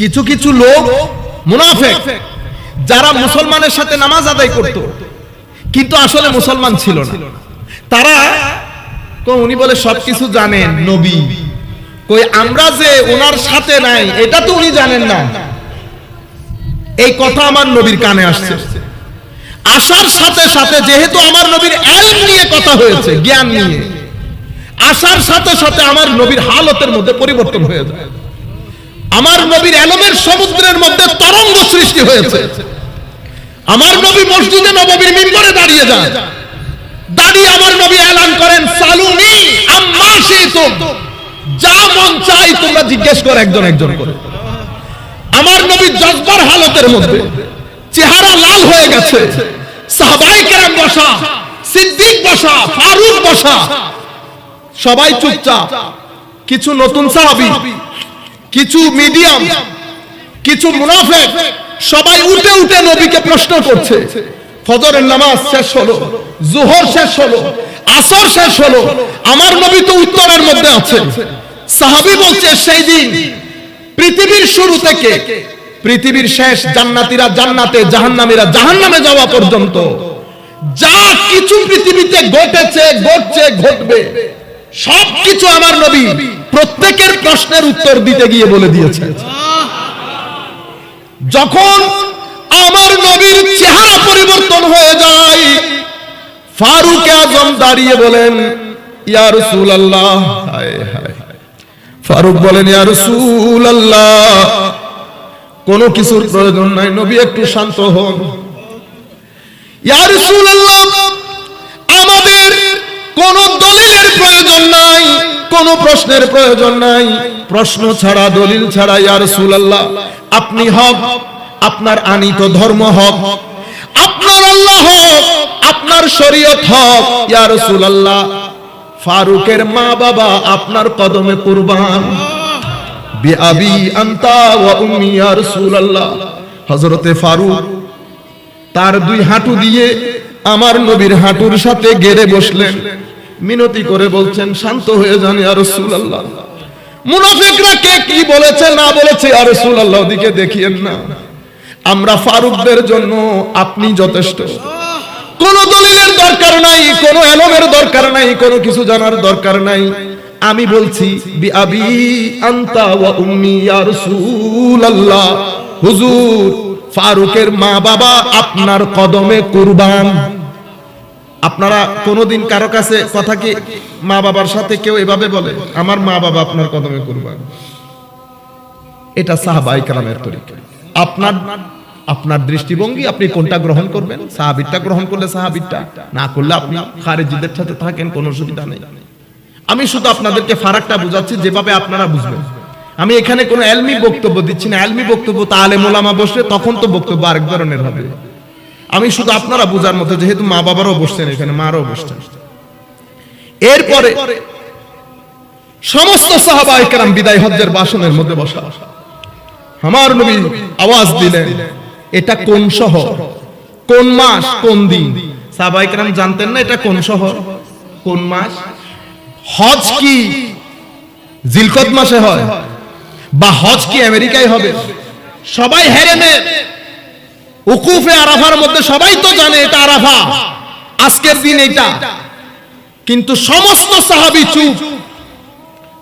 কিছু কিছু লোক মুনাফেক যারা মুসলমানের সাথে নামাজ আদায় করত কিন্তু আসলে মুসলমান ছিল না। তারা তো উনি বলে সবকিছু জানেন নবী। কই আমরা যে ওনার সাথে নাই এটা তো উনি জানেন না। এই কথা আমার নবীর কানে আসছে। আসার সাথে সাথে যেহেতু আমার নবীর এলম নিয়ে কথা হয়েছে জ্ঞান নিয়ে আসার সাথে সাথে আমার নবীর হালতের মধ্যে পরিবর্তন হয়ে যায়। আমার নবীর এলমের সমুদ্রের মধ্যে তরঙ্গ সৃষ্টি হয়েছে। আমার নবী মসজিদে নববীর মিম্বরে দাঁড়িয়ে যান। দাঁড়িয়ে আমার নবী এলান করেন, সালুনি আম্মা শিতুম। যা মন চাই তোমরা জিজ্ঞেস করো একজন একজন করে। আমার নবী জজবার হালতের মধ্যে চেহারা লাল হয়ে গেছে। সাহাবাই কেরাম বসা, সিদ্দিক বসা, ফারুক বসা। সবাই চুপচাপ, কিছু নতুন সাহাবি কিছু মিডিয়াম, কিছু মুনাফেক, সবাই উঠে উঠে নবীকে প্রশ্ন করছে। ফজরের নামাজ শেষ হলো, জোহর শেষ হলো, আসর শেষ হলো, আমার নবী তো উত্তরের মধ্যে আছে সাহাবি বলছে, সেই দিন পৃথিবীর শুরু থেকে পৃথিবীর শেষ জান্নাতীরা জান্নাতে, জাহান্নামীরা জাহান্নামে যাওয়া পর্যন্ত যা কিছু পৃথিবীতে ঘটেছে, ঘটছে, ঘটবে সব কিছু আমার নবী প্রত্যেকের প্রশ্নের উত্তর দিতে গিয়ে বলে দিয়েছে। যখন আমার নবীর চেহারা পরিবর্তন হয়ে যায়, ফারুক আজম দাঁড়িয়ে বলেন হায় হায়। ফারুক বলেন কোনো কিছুর প্রয়োজন নাই, নবী একটু শান্ত হন। আমাদের কোন কোন প্রশ্নের প্রয়োজন নাই। প্রশ্ন ছাড়া, দলিল ছাড়া, ইয়া রাসূলুল্লাহ, আপনি হক, আপনার আনিত ধর্ম হক, আপনার আল্লাহ হক, আপনার শরীয়ত হক, ইয়া রাসূলুল্লাহ, ফারুকের মা বাবা আপনার কদমে কুরবান। বিআবি আনতা ওয়া উম্মি, ইয়া রাসূলুল্লাহ। হযরতে ফারুক তার দুই হাঁটু দিয়ে আমার নবীর হাঁটুর সাথে গেড়ে বসলেন। মিনতি করে বলছেন, শান্ত হয়ে যান ইয়া রাসূলুল্লাহ। মুনাফিকরা কে কি বলেছে, না বলেছে, ইয়া রাসূলুল্লাহ, ওদিকে দেখিয়েন না। আমরা ফারুকদের জন্য আপনি যথেষ্ট। কোন দলিলের দরকার নাই, কোন এলমের দরকার নাই, কোন কিছু জানার দরকার নাই। আমি বলছি বিআবি আনতা ওয়া উম্মি, ইয়া রাসূলুল্লাহ। হুজুর, ফারুকের মা বাবা আপনার কদমে কুরবান। আপনারা কোনোদিন কারও কাছে কথা কি মা বাবার সাথে কেউ এভাবে বলে? আমার মা বাবা আপনার কদমে কুরবান। এটা সাহাবাই কালামের তরিকা। আপনার আপনার দৃষ্টিভঙ্গি আপনি কোনটা গ্রহণ করবেন? সাহাবিরটা গ্রহণ করলে সাহাবিরটা? না করলে আপনি খারেজিদের সাথে থাকেন, কোনো অসুবিধা নেই। আমি শুধু আপনাদেরকে ফারাকটা বুঝাচ্ছি, যেভাবে আপনারা বুঝবেন। আমি এখানে কোনো এলমি বক্তব্য দিচ্ছি না। এলমি বক্তব্য তাহলে মোলামা বসে, তখন তো বক্তব্য আরেক ধরনের হবে। আমি শুধু আপনারা বুঝার মতো যেহেতু মা বাবারও বসছেন এখানে, মারও বসছেন। এরপরে সমস্ত সাহাবা একরাম বিদায় হজ্জের বাসনের মধ্যে বসা। আমার নবী আওয়াজ দিলেন, এটা কোন শহর? কোন মাস? কোন দিন? সাহাবা একরাম জানতেন না এটা কোন শহর, কোন মাস? হজ কি জিলকত মাসে হয় বা হজ কি আমেরিকায় হবে? সবাই হেরেনে উকুফে আরাফার মধ্যে সবাই তো জানে এটা আরাফা। আজকের দিন এটা। কিন্তু সমস্ত সাহাবি চুপ।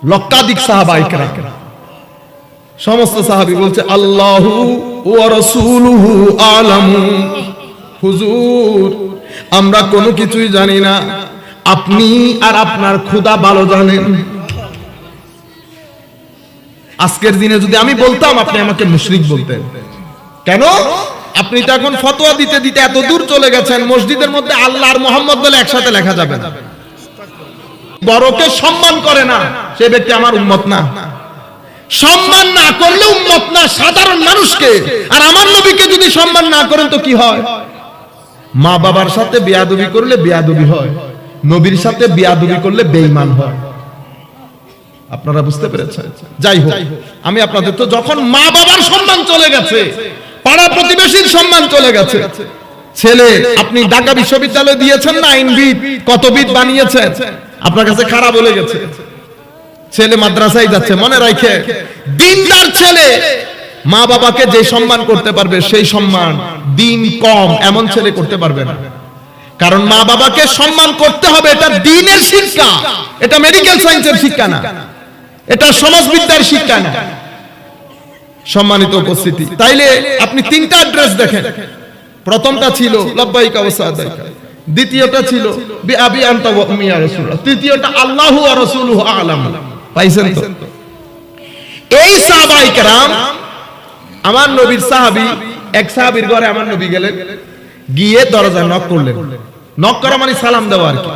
লক্ষাধিক সাহাবা ইকরাম। সমস্ত সাহাবি বলছে, আল্লাহু ওয়া রাসূলুহু আলামু। হুজুর, আমরা কোনো কিছুই জানি না। আপনি আর আপনার খোদা ভালো জানেন। আজকের দিনে যদি আমি বলতাম, আপনি আমাকে মুশরিক বলতেন। কেন? আপনি তো এখন ফতোয়া দিতে দিতে এত দূর চলে গেছেন, মসজিদের মধ্যে আল্লাহ আর মোহাম্মদ বলে একসাথে লেখা যাবে না। বড়কে সম্মান করে না, সে ব্যক্তি আমার উম্মত না। সম্মান না করলে উম্মত না, সাধারণ মানুষকে। আর আমার নবীকে যদি সম্মান না করেন তো কি হয়? মা বাবার সাথে বিয়াদবি করলে বিয়াদবি হয়, নবীর সাথে বিয়াদবি করলে বেঈমান হয়। আপনারা বুঝতে পেরেছেন? যাই হোক, আমি আপনাদের তো যখন মা বাবার সম্মান চলে গেছে পাড়া প্রতিবেশীর সম্মান চলে গেছে। ছেলে, আপনি ঢাকা বিশ্ববিদ্যালয় দিয়েছেন না, আইনবিদ, কতবিদ বানিয়েছেন? আপনার কাছে খারাপ বলে গেছে। ছেলে মাদ্রাসায় যাচ্ছে, মনে রাখে, দিনদার ছেলে মা বাবাকে যে সম্মান করতে পারবে, সেই সম্মান দিন কম, এমন ছেলে করতে পারবে না। কারণ মা বাবাকে সম্মান করতে হবে, এটা দিনের শিক্ষা। এটা মেডিকেল সায়েন্সের শিক্ষা না। এটা সমাজবিদ্যার শিক্ষা না। সম্মানিত উপস্থিতি তাইলে আপনি তিনটা অ্যাড্রেস দেখেন প্রথমটা ছিল লব্বাইকা ওয়া সাদাইকা দ্বিতীয়টা ছিল বি আবি আনতা ওয়া উম্মি ইয়া রাসূলুল্লাহ তৃতীয়টা আল্লাহু ওয়া রাসূলুহু আলাম পাইছেন তো এই সাহাবাই کرام আমার নবীর সাহাবী এক সাহাবীর ঘরে আমার নবী গেলেন গিয়ে দরজা নক করলেন নক করা মানে সালাম দেওয়া আর কি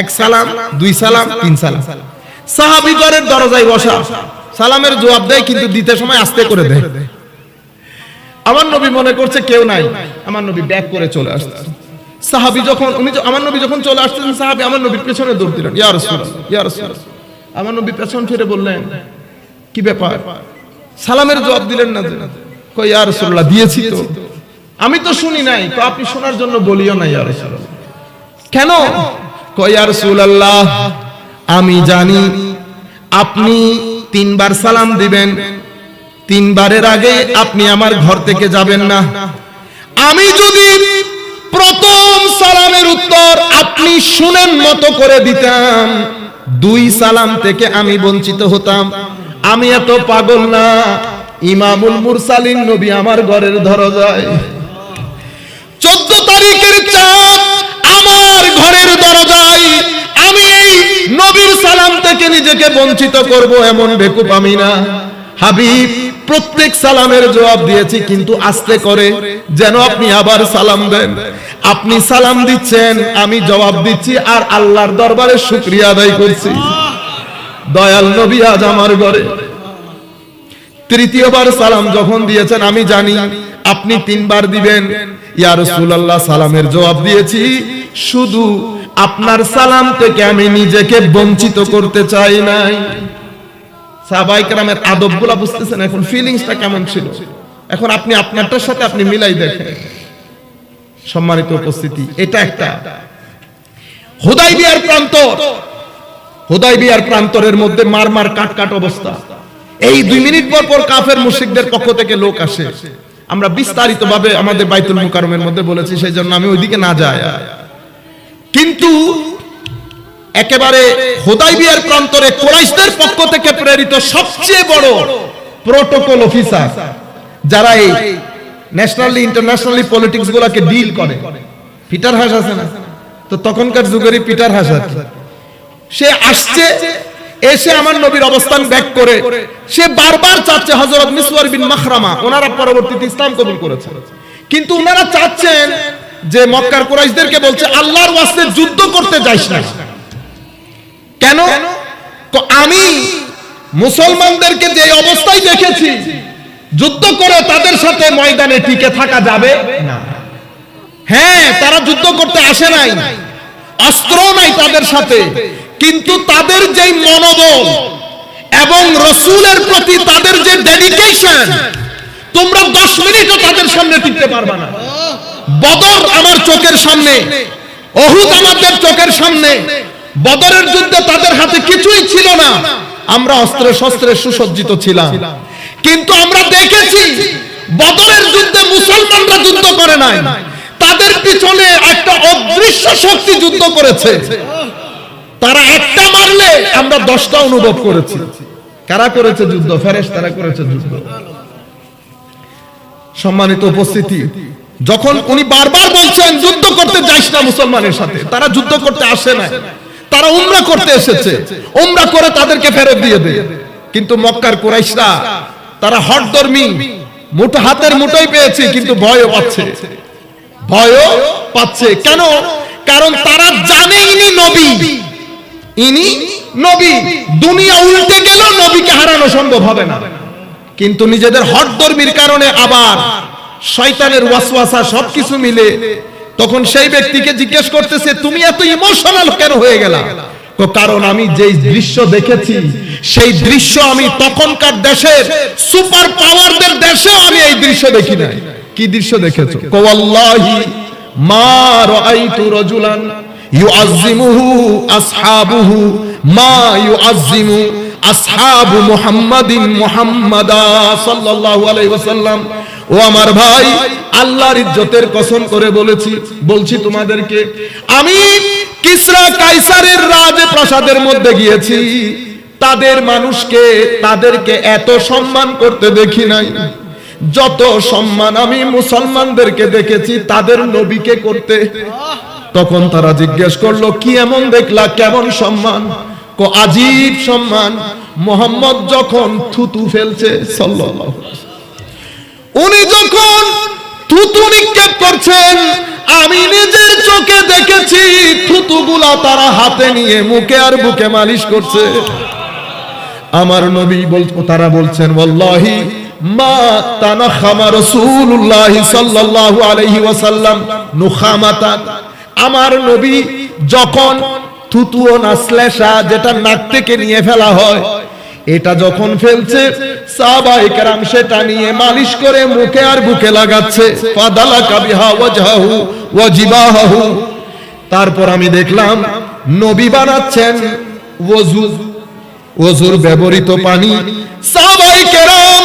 এক সালাম দুই সালাম তিন সালাম সাহাবী ঘরের দরজায় বসা সালামের জবাব দেয়, কিন্তু দিতে সময় আস্তে করে দেয়। আমার নবী মনে করছে কেউ নাই। আমার নবী ব্যাক করে চলে আসছে। সাহাবী যখন উনি আমার নবী যখন চলে আসতেন সাহাবী আমার নবীর পেছনে দৌড় দিলেন। ইয়া রাসূলুল্লাহ ইয়া রাসূলুল্লাহ। আমার নবী পেছন ফিরে বললেন, কি ব্যাপার? সালামের জবাব দিলেন না? কই ইয়া রাসূলুল্লাহ, দিয়েছি তো। আমি তো শুনি নাই, তো আপনি শোনার জন্য বলিও না, ইয়া রাসূলুল্লাহ। কেন? কই ইয়া রাসূলুল্লাহ, আমি জানি আপনি তিনবার সালাম দিবেন। তিনবারের আগে আপনি আমার ঘর থেকে যাবেন না। আমি যদি প্রথম সালামের উত্তর আপনি শুনেন মতো করে দিতাম, দুই সালাম থেকে আমি বঞ্চিত হতাম। আমি এত পাগল না। ইমামুল মুরসালিন নবী আমার ঘরের দরজায় চোদ্দ নবীর সালাম থেকে নিজেকে বঞ্চিত করব এমন বেকুব আমি না। হাবিব, প্রত্যেক সালামের জবাব দিয়েছি, কিন্তু আস্তে করে যেন আপনি আবার সালাম দেন। আপনি সালাম দিচ্ছেন, আমি জবাব দিচ্ছি, আর আল্লাহর দরবারে শুক্রিয়া আদায় করছি। দয়াল নবী আজ আমার ঘরে। তৃতীয়বার সালাম যখন দিয়েছেন, আমি জানি আপনি তিনবার দিবেন। ইয়া রাসূলুল্লাহ, সালামের জবাব দিয়েছি, শুধু আপনার সালাম থেকে আমি নিজেকে বঞ্চিত করতে চাই নাই। সাবাইকরামের আদবগুলা বুঝতেছেন, এখন ফিলিংসটা কেমন ছিল? এখন আপনি আপনারটার সাথে আপনি মিলাই দেখেন। সম্মানিত উপস্থিতি, এটা একটা। হুদাইবিয়ার প্রান্তর, হুদাইবিয়ার প্রান্তরের মধ্যে মার মার কাট কাট অবস্থা। এই দুই মিনিট পর পর কাফের মুশিকদের পক্ষ থেকে লোক আসে। আমরা বিস্তারিতভাবে আমাদের বাইতুল মুকারমের মধ্যে বলেছি, সেই জন্য আমি ওইদিকে না যাই। কিন্তু একেবারে হুদাইবিয়ার প্রান্তরে কোরাইশদের পক্ষ থেকে প্রেরিত সবচেয়ে বড় প্রোটোকল অফিসার যারা এই ন্যাশনালি ইন্টারন্যাশনালি পলিটিক্স গুলাকে ডিল করে। পিটার হাস আছে না? তো তখনকার যুগেরই পিটার হাস কি। সে আসছে, এসে আমার নবীর অবস্থান ব্যাক করে, সে বারবার চাচ্ছে হযরত মিসওয়ার বিন মাখরামা, ওনারা পরবর্তীতে ইসলাম কবুল করেছেন কিন্তু ওনারা চাচ্ছেন যে মক্কার কুরাইশদেরকে বলছে আল্লাহর ওয়াস্তে যুদ্ধ করতে যাইস না। কেন? তো আমি মুসলমানদেরকে যে অবস্থায় দেখেছি যুদ্ধ করে তাদের সাথে ময়দানে টিকে থাকা যাবে না। হ্যাঁ তারা যুদ্ধ করতে আসে নাই অস্ত্র নাই তাদের সাথে কিন্তু তাদের যে মনোবল এবং রসুলের প্রতি তাদের যে ডেডিকেশন তোমরা দশ মিনিটও তাদের সামনে টিকতে পারবে না। বদর আমার চোখের সামনে, অহুদ আমাদের চোখের সামনে। বদরের যুদ্ধে তাদের হাতে কিছুই ছিল না। আমরা অস্ত্রে শস্ত্রে সুসজ্জিত ছিলাম। কিন্তু আমরা দেখেছি, বদরের যুদ্ধে মুসলমানরা যুদ্ধ করে নাই। তাদের পিছনে একটা অদৃশ্য শক্তি যুদ্ধ করেছে। তারা একটা মারলে আমরা দশটা অনুভব করেছি। কারা করেছে যুদ্ধ? ফেরেশ তারা করেছে যুদ্ধ। সম্মানিত উপস্থিতি যখন উনি বারবার বলছেন, যুদ্ধ করতে যাইস না মুসলমানের সাথে। তারা যুদ্ধ করতে আসে না তারা উমরা করতে এসেছে। উমরা করে তাদেরকে ফেরত দিয়ে দেয় কিন্তু মক্কার কুরাইশরা, তারা হটধর্মী মুঠো হাতের মুঠোই পেয়েছে, কিন্তু ভয়ও পাচ্ছে। ভয়ও পাচ্ছে। কেন? কারণ তারা জানে ইনি নবী। ইনি নবী। দুনিয়া উল্টে গেলেও নবীকে হারানো সম্ভব হবে না। কিন্তু নিজেদের হটধর্মীর কারণে আবার শয়তানের ওয়াসওয়াসা সবকিছু মিলে তখন সেই ব্যক্তিকে জিজ্ঞেস করতেছে, তুমি এত ইমোশনাল কেন হয়ে গেলা? তো কারণ আমি যেই দৃশ্য দেখেছি, সেই দৃশ্য আমি তখনকার দেশের সুপার পাওয়ারদের দেশেও আমি এই দৃশ্য দেখি নাই। কি দৃশ্য দেখেছ? কোয়াল্লাহি মা রাআইতু রাজুলান ইউআযজিমুহু আসহাবুহু, মা ইউআযজিমু আসহাবু মুহাম্মাদিন মুহাম্মাদা সাল্লাল্লাহু আলাইহি ওয়াসাল্লাম ও আমার ভাই, আল্লাহর ইজ্জতের কসম করে বলেছি, বলছি তোমাদেরকে, আমি কিসরা কাইসারের রাজ প্রাসাদের মধ্যে গিয়েছি, তাদের মানুষকে, তাদেরকে এত সম্মান করতে দেখি নাই। যত সম্মান আমি মুসলমানদেরকে দেখেছি, তাদের নবীকে করতে, তখন তারা জিজ্ঞেস করল, কি এমন দেখলা? কেমন সম্মান? আজীব সম্মান। মোহাম্মদ যখন থুতু ফেলছে, সাল্লাল্লাহু আলাইহি উনি যখন থুতু নিক্ষেপ করছেন, আমি নিজের চোখে দেখেছি, থুতুগুলা তারা হাতে নিয়ে মুখে আর বুকে মালিশ করছে। আমার নবী বল তারা বলছেন, ওয়াল্লাহি মা সাল্লাল্লাহু আলাইহি ওয়াসাল্লাম আমার নবী যখন থুতু ও নাসলেশা যেটা নাক থেকে নিয়ে ফেলা হয় এটা যখন ফেলছে, সাহাবায়ে কেরাম সেটা নিয়ে মালিশ করে মুখে আর বুকে লাগাচ্ছে। ফাদালা কাবিহা ওয়াজহাহু ওয়া জিবাহাহু। তারপর আমি দেখলাম, নবী বানাচ্ছেন ওযু। ওজুর ব্যবহৃত পানি। সাহাবাই কেরাম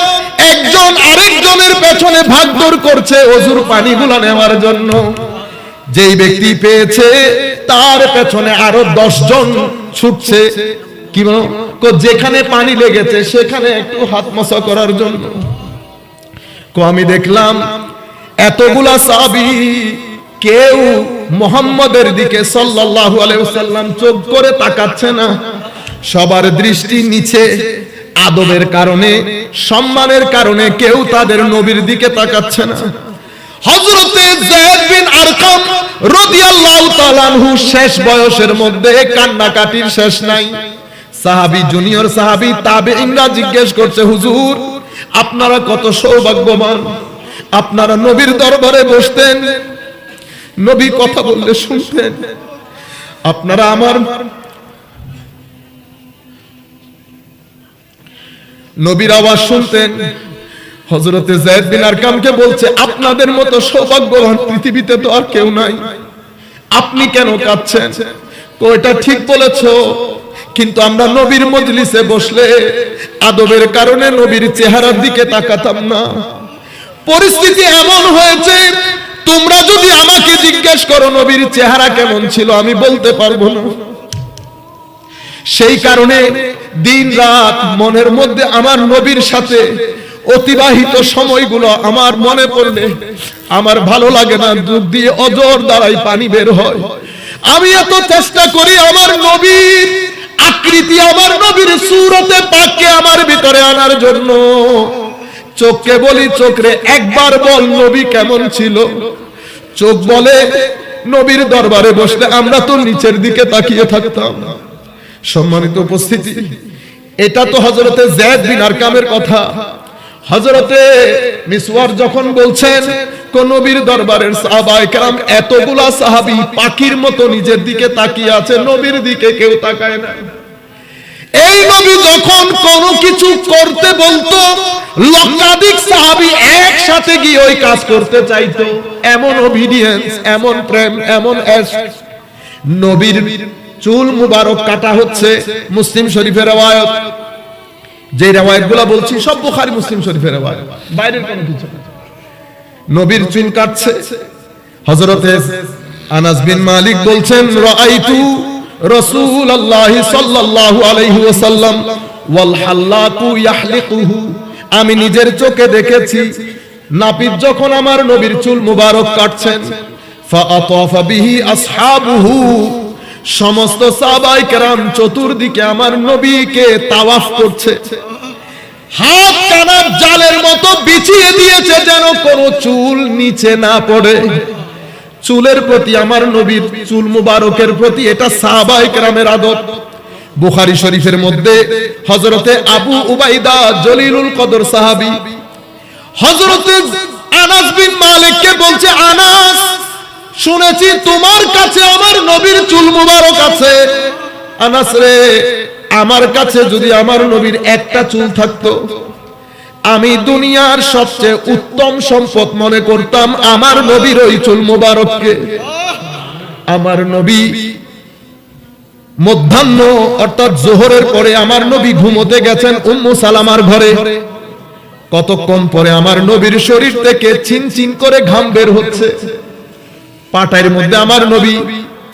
একজন আরেকজনের পেছনে ভাগদৌড় করছে ওজুর পানিগুলো নেওয়ার জন্য। যেই ব্যক্তি পেয়েছে, তার পেছনে আরও দশ জন ছুটছে। কি বলো? যেখানে পানি লেগেছে, সেখানে একটু হাত মশা করার জন্য। কো, আমি দেখলাম এতগুলা সাবি কেউ মোহাম্মদের দিকে সাল্লাল্লাহু আলাইহি ওয়াসাল্লাম চোখ করে তাকাচ্ছে না। সবার দৃষ্টি নিচে, আদবের কারণে, সম্মানের কারণে কেউ তাদের নবীর দিকে তাকাচ্ছে না। হযরতে যায়েদ বিন আরকাম রাদিয়াল্লাহু তাআলা শেষ বয়সের মধ্যে কান্নাকাটির শেষ নাই। সাহাবী জুনিয়র সাহাবী, তাবেঈনরা জিজ্ঞেস করছে, হুজুর, আপনারা কত সৌভাগ্যবান। আপনারা নবীর দরবারে বসতেন, নবী কথা বললে শুনতেন। আপনারা আমার নবীর আওয়াজ শুনতেন। হজরতে জায়দ বিন আরকামকে বলছে, আপনাদের মতো সৌভাগ্যবান পৃথিবীতে তো আর কেউ নাই। আপনি কেন কাঁদছেন? তো এটা ঠিক বলেছ। কিন্তু আমরা নবীর মজলিসে বসলে আদবের কারণে নবীর চেহারার দিকে তাকাতাম না। পরিস্থিতি এমন হয়েছে, তোমরা যদি আমাকে জিজ্ঞেস করো নবীর চেহারা কেমন ছিল, আমি বলতে পারব না। সেই কারণে দিন রাত মনের মধ্যে আমার নবীর সাথে অতিবাহিত সময়গুলো আমার মনে পড়লে আমার ভালো লাগে না, দুধ দিয়ে অজর দ্বারাই পানি বের হয়। আমি এত চেষ্টা করি আমার নবীর আকৃতি আমার নবীর সুরতে পাককে আমার ভিতরে আনার জন্য। চোখকে বলি চোখরে একবার বল, নবী কেমন ছিল? চোখ বলে নবীর দরবারে বসলে আমরা তো নিচের দিকে তাকিয়ে থাকতাম। সম্মানিত উপস্থিতি, এটা তো হজরতে জেদ বিন আরকামের কথা। হজরতে মিসওয়ার যখন বলছেন, কোন নবীর দরবারের সাহাবায়ে কেরাম এতগুলা সাহাবী পাখির মতো নিজের দিকে তাকিয়ে আছে, নবীর দিকে কেউ তাকায় না। এই নবী যখন কোনো কিছু করতে বলতো, লক্ষাধিক সাহাবী একসাথে গিয়ে ওই কাজ করতে চাইতো। এমন অবিডিয়েন্স এমন প্রেম, এমন নবীর চুল মুবারক কাটা হচ্ছে মুসলিম শরীফের রেওয়ায়ত। যে রেওয়ায়তগুলা বলছি, সব বুখারী মুসলিম শরীফের রেওয়ায়ত। বাইরের কোনো কিছু নবীর চুল কাটছে। হযরতে আনাস বিন মালিক বলছেন, রাআইতু রাসূলুল্লাহ সাল্লাল্লাহু আলাইহি ওয়াসাল্লাম, ওয়াল হাল্লাকু ইয়াহলিকুহু। আমি নিজের চোখে দেখেছি, নাপিত যখন আমার নবীর চুল মুবারক কাটছেন ফাআতাফা বিহি আসহাবুহু। সমস্ত সাহাবাই কেরাম চতুর্দিকে আমার নবীকে তাওয়াফ করছে। হাত কানার জালের মতো বিছিয়ে দিয়েছে যেন কোনো চুল নিচে না পড়ে। চুলের প্রতি আমার নবীর চুল মুবারকের প্রতি এটা সাহাবাই কেরামের আদত বুখারী শরীফের মধ্যে হযরতে আবু উবাইদা জলিলুল কদর সাহাবী হযরতে আনাস বিন মালিককে বলছে, আনাস শুনেছি তোমার কাছে আমার নবীর চুল মুবারক আছে। আনাস রে, আমার কাছে যদি আমার নবীর একটা চুল থাকতো, আমি দুনিয়ার সবচেয়ে উত্তম সম্পদ মনে করতাম আমার নবীর ওই চুল মুবারককে। আমার নবী মধ্যাহ্ন, অর্থাৎ জোহরের পরে আমার নবী ঘুমোতে গেছেন উম্মু সালামার ঘরে। কতক্ষণ পরে আমার নবীর শরীর থেকে চিন চিন করে ঘাম বের হচ্ছে। পাটাইয়ের মধ্যে আমার নবী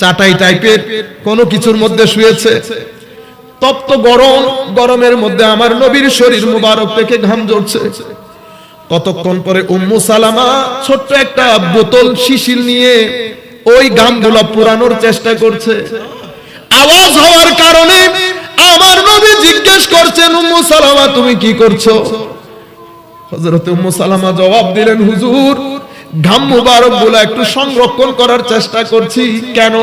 চাটাই টাইপের কোনো কিছুর মধ্যে শুয়েছে। তপ্ত গরম, গরমের মধ্যে আমার নবীর শরীর মুবারক থেকে ঘাম ঝরছে। কতক্ষণ পরে উম্মু সালামা ছোট্ট একটা বোতল শিশিল নিয়ে ওই গামগুলো পুরানোর চেষ্টা করছে। আওয়াজ হওয়ার কারণে আমার নবী জিজ্ঞেস করছেন, উম্মু সালামা, তুমি কি করছ? হযরত উম্মু সালামা জবাব দিলেন, হুজুর ঘাম মুবারকগুলো একটু সংরক্ষণ করার চেষ্টা করছি। কেন?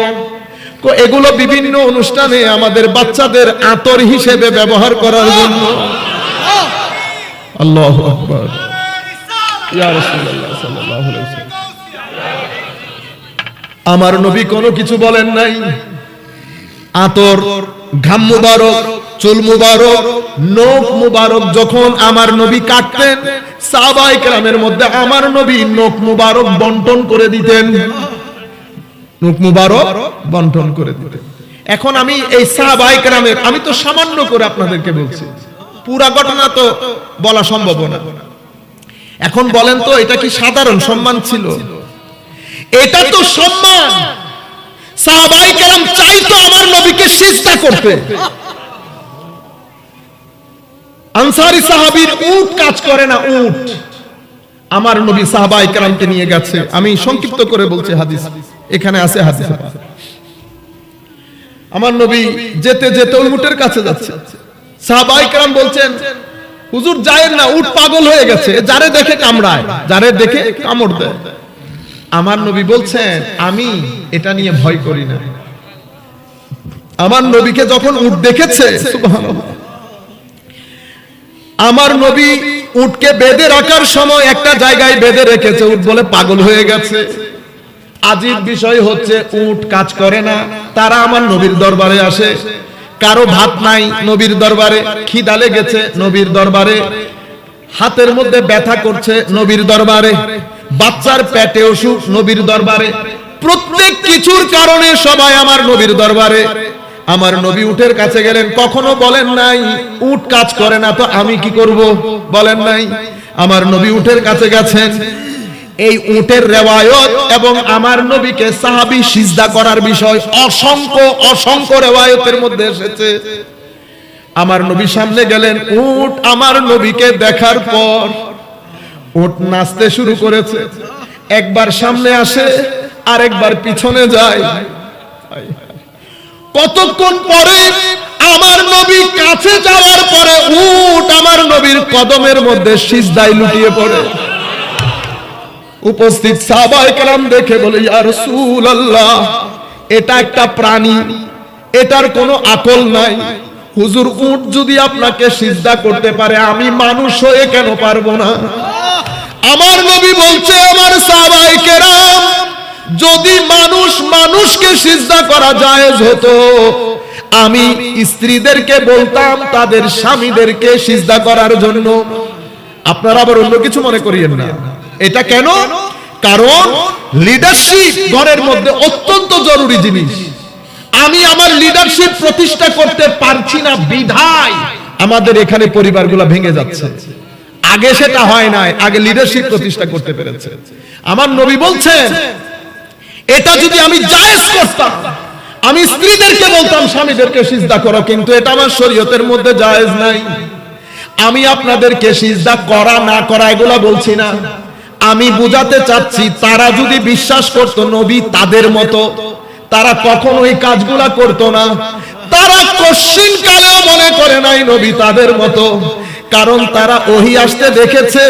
এগুলো বিভিন্ন অনুষ্ঠানে আমাদের বাচ্চাদের আতর হিসেবে ব্যবহার করার জন্য। আল্লাহু আমার নবী কোনো কিছু বলেন নাই। আতর ঘাম মুবারক চুল মুবারক, নখ মুবারক যখন আমার নবী কাটতেন, সাহাবায়ে কেরামের মধ্যে আমার নবী নখ মুবারক বন্টন করে দিতেন। নখ মুবারক বন্টন করে দিতেন। এখন আমি এই সাহাবায়ে কেরামের, আমি তো সামান্য করে আপনাদেরকে বলছি, পুরা ঘটনা তো বলা সম্ভব না। এখন বলেন তো, এটা কি সাধারণ সম্মান ছিল? এটা তো সম্মান! সাহাবাই কেরাম চাইতো আমার নবীকে সিজদা করতে। আনসারি সাহাবীর উট কাজ করে না উট। আমার নবী সাহাবাই কেরামকে নিয়ে গেছে। আমি সংক্ষিপ্ত করে বলছি হাদিস। এখানে আছে হাদিস। আমার নবী যেতে যেতে ওই উটের কাছে যাচ্ছে। সাহাবাই কেরাম বলছেন হুজুর যায় না উট পাগল হয়ে গেছে। যারে দেখে কামড়ায় যারে দেখে কামড় দেয়। আমার নবী বলছেন আমি এটা নিয়ে ভয় করি না। আমার নবীকে যখন উট দেখেছে সুবহানাল্লাহ, আমার নবী উটকে বেঁধে রাখার সময় একটা জায়গায় বেঁধে রেখেছে, উট বলে পাগল হয়ে গেছে। আজীব বিষয় হচ্ছে, উট কাজ করে না, তারা আমার নবীর দরবারে আসে। কারও ভাত নাই নবীর দরবারে, খিদা লেগেছে নবীর দরবারে। হাতের মধ্যে ব্যথা করছে নবীর দরবারে। বাচ্চার পেটে অসুখ নবীর দরবারে। প্রত্যেক কিছুর কারণে সবাই আমার নবীর দরবারে। আমার নবী উটের কাছে গেলেন, কখনো বলেন নাই, উট কাজ করে না তো আমি কি করব? বলেন নাই। আমার নবী উটের কাছে গেছেন। এই উটের রেওয়ায়ত এবং আমার নবীকে সাহাবি সিজদা করার বিষয় অসংখ্য অসংখ্য রেওয়ায়তের মধ্যে এসেছে। আমার নবী সামনে গেলেন, উট আমার নবীকে দেখার পর উট নাচতে শুরু করেছে। একবার সামনে আসে আর একবার পিছনে যায়। কতক্ষণ পরে আমার নবী কাছে যাওয়ার পরে উট আমার নবীর কদমের মধ্যে সিজদায় লুটিয়ে পড়ে। উপস্থিত সাহাবায়ে কেরাম দেখে বলে, ইয়া রাসূলুল্লাহ, এটা একটা প্রাণী, এটার কোনো আকল নাই। হুজুর, উট যদি আপনাকে সিজদা করতে পারে, আমি মানুষ হয়ে কেন পারব না? আমার নবী বলছে, আমার সাহাবায়ে কেরাম যদি মানুষ মানুষকে সিজদা করা জায়েজ হতো, আমি স্ত্রীদেরকে বলতাম, তাদের স্বামীদেরকে সিজদা করার জন্য। আপনারা আবার অন্য কিছু মনে করিয়েন না। এটা কেন? কারণ লিডারশিপ ঘরের মধ্যে অত্যন্ত জরুরি জিনিস। আমি আমার লিডারশিপ প্রতিষ্ঠা করতে পারছি না, বিধায় আমাদের এখানে পরিবারগুলো ভেঙে যাচ্ছে। আগে সেটা হয় নাই, আগে লিডারশিপ প্রতিষ্ঠা করতে পেরেছে। আমার নবী বলছেন এটা যদি আমি জায়েজ করতাম, আমি স্ত্রীদেরকে বলতাম, স্বামীদেরকে সিজদা করো, কিন্তু এটা আমার শরীয়তের মধ্যে জায়েজ নাই। আমি আপনাদেরকে সিজদা করা, না করা, এগুলা বলছি না। আমি বুঝাতে চাচ্ছি, তারা যদি বিশ্বাস করত নবী তাদের মতো, তারা কখনো এই কাজগুলা করত না। তারা কশ্চিন কালেও মনে করে নাই নবী তাদের মতো, কারণ তারা ওহি আসতে দেখেছে,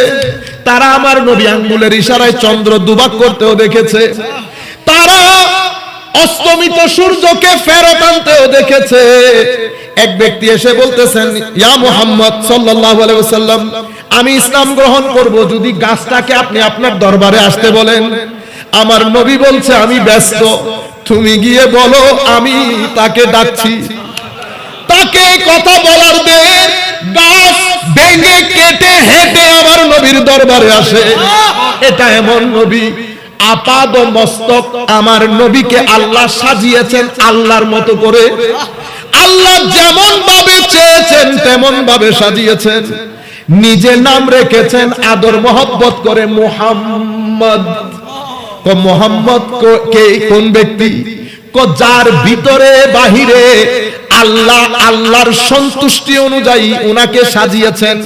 তারা আমার নবী আঙ্গুলের ইশারায় চন্দ্র দুবাক করতেও দেখেছে। তারা অস্তমিত সূর্যকে ফেরত আনতেও দেখেছে। এক ব্যক্তি এসে বলতেছেন, ইয়া মুহাম্মদ সাল্লাল্লাহু আলাইহি ওয়াসাল্লাম, আমি ইসলাম গ্রহণ করব যদি গাছটাকে আপনি আপনার দরবারে আসতে বলেন। আমার নবী বলছে, আমি ব্যস্ত। তুমি গিয়ে বলো, আমি তাকে ডাকছি। তাকে কথা বলার দে, গাছ ভেঙে কেটে হেঁটে আমার নবীর দরবারে আসে। এটা এমন নবী আপাদ মস্তক আমার নবীকে আল্লাহ সাজিয়েছেন আল্লাহর মতো করে। আল্লাহ যেমন ভাবে চেয়েছেন তেমন ভাবে সাজিয়েছেন। নিজে নাম রেখেছেন, আদর, মোহব্বত করে মোহাম্মদ। তো মোহাম্মদ কে, কোন ব্যক্তি? কো যার ভিতরে বাহিরে আল্লাহ, আল্লাহর সন্তুষ্টি অনুযায়ী উনাকে সাজিয়েছেন।